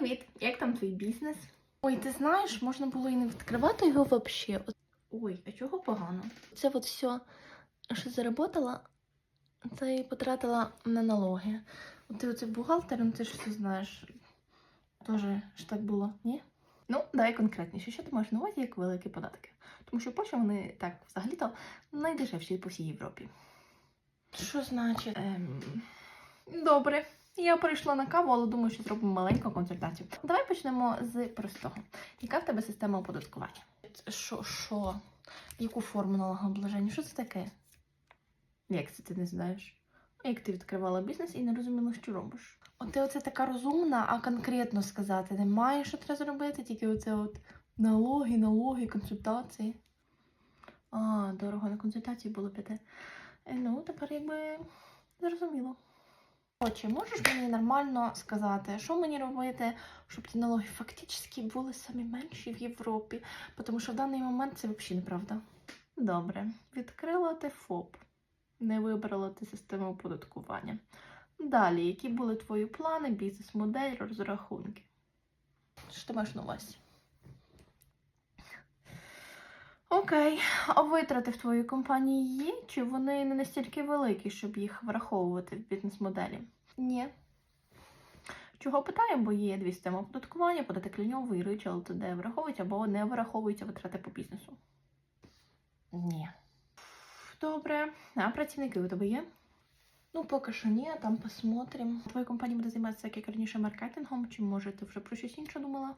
Привіт! Як там твій бізнес? Ой, ти знаєш, можна було і не відкривати його взагалі. Ой, а чого погано? Це от все, що заработала, це і потратила на налоги. От Ти оце бухгалтером, ти ж все знаєш. Тоже ж так було, ні? Ну, давай конкретніше, що ти маєш на увазі як великі податки? Тому що Польща вони так взагалі-то найдешевші по всій Європі. Що значить? Ем... Добре, я прийшла на каву, але думаю, що зробимо маленьку консультацію. Давай почнемо з простого. Яка в тебе система оподаткування? Що? Що? Яку форму налогообложення? Що це таке? Як це ти не знаєш? Як ти відкривала бізнес і не розуміла, що робиш? От ти оце така розумна, а конкретно сказати немає, що треба зробити, тільки оце от налоги, налоги, консультації. А, дорого на консультації було піти. Е, Ну, тепер якби зрозуміло. Отже, можеш мені нормально сказати, що мені робити, щоб ті налоги фактично були самі менші в Європі, тому що в даний момент це взагалі неправда. Добре, відкрила ти ФОП, не вибрала ти систему оподаткування. Далі, які були твої плани, бізнес-модель, розрахунки? Що ти маєш на увазі? Окей, а витрати в твоїй компанії є? Чи вони не настільки великі, щоб їх враховувати в бізнес-моделі? Ні. Чого питаю, бо є дві системи оподаткування, податок ліньовий, ричал, де враховують або не враховуються витрати по бізнесу. Ні. Добре. А працівники у тебе є? Ну, поки що ні, там посмотрим. Твоя компанія буде займатися як раніше маркетингом, чи може ти вже про щось інше думала?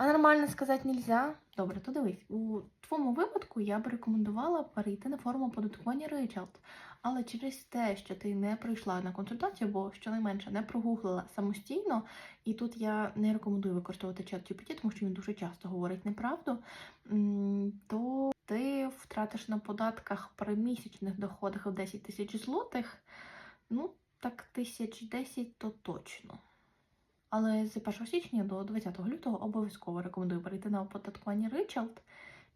А нормально сказати нельзя. Добре, то дивись. У твоєму випадку я б рекомендувала перейти на форму оподаткування Rachel. Але через те, що ти не прийшла на консультацію, бо щонайменше не прогуглила самостійно, і тут я не рекомендую використовувати чат GPT, тому що він дуже часто говорить неправду, то ти втратиш на податках при місячних доходах в 10 тисяч злотих, ну, так тисяч 10 то точно. Але з 1 січня до 20 лютого обов'язково рекомендую перейти на оподаткування Ричалд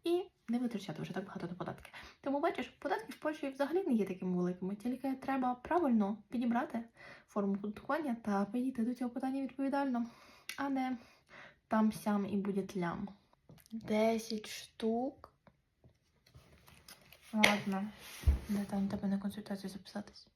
і не витрачати вже так багато на податки. Тому бачиш, податки в Польщі взагалі не є такими великими, тільки треба правильно підібрати форму оподаткування та підійти до цього питання відповідально, а не там сям і буде лям. 10 штук. Ладно, де там тебе на консультацію записатись?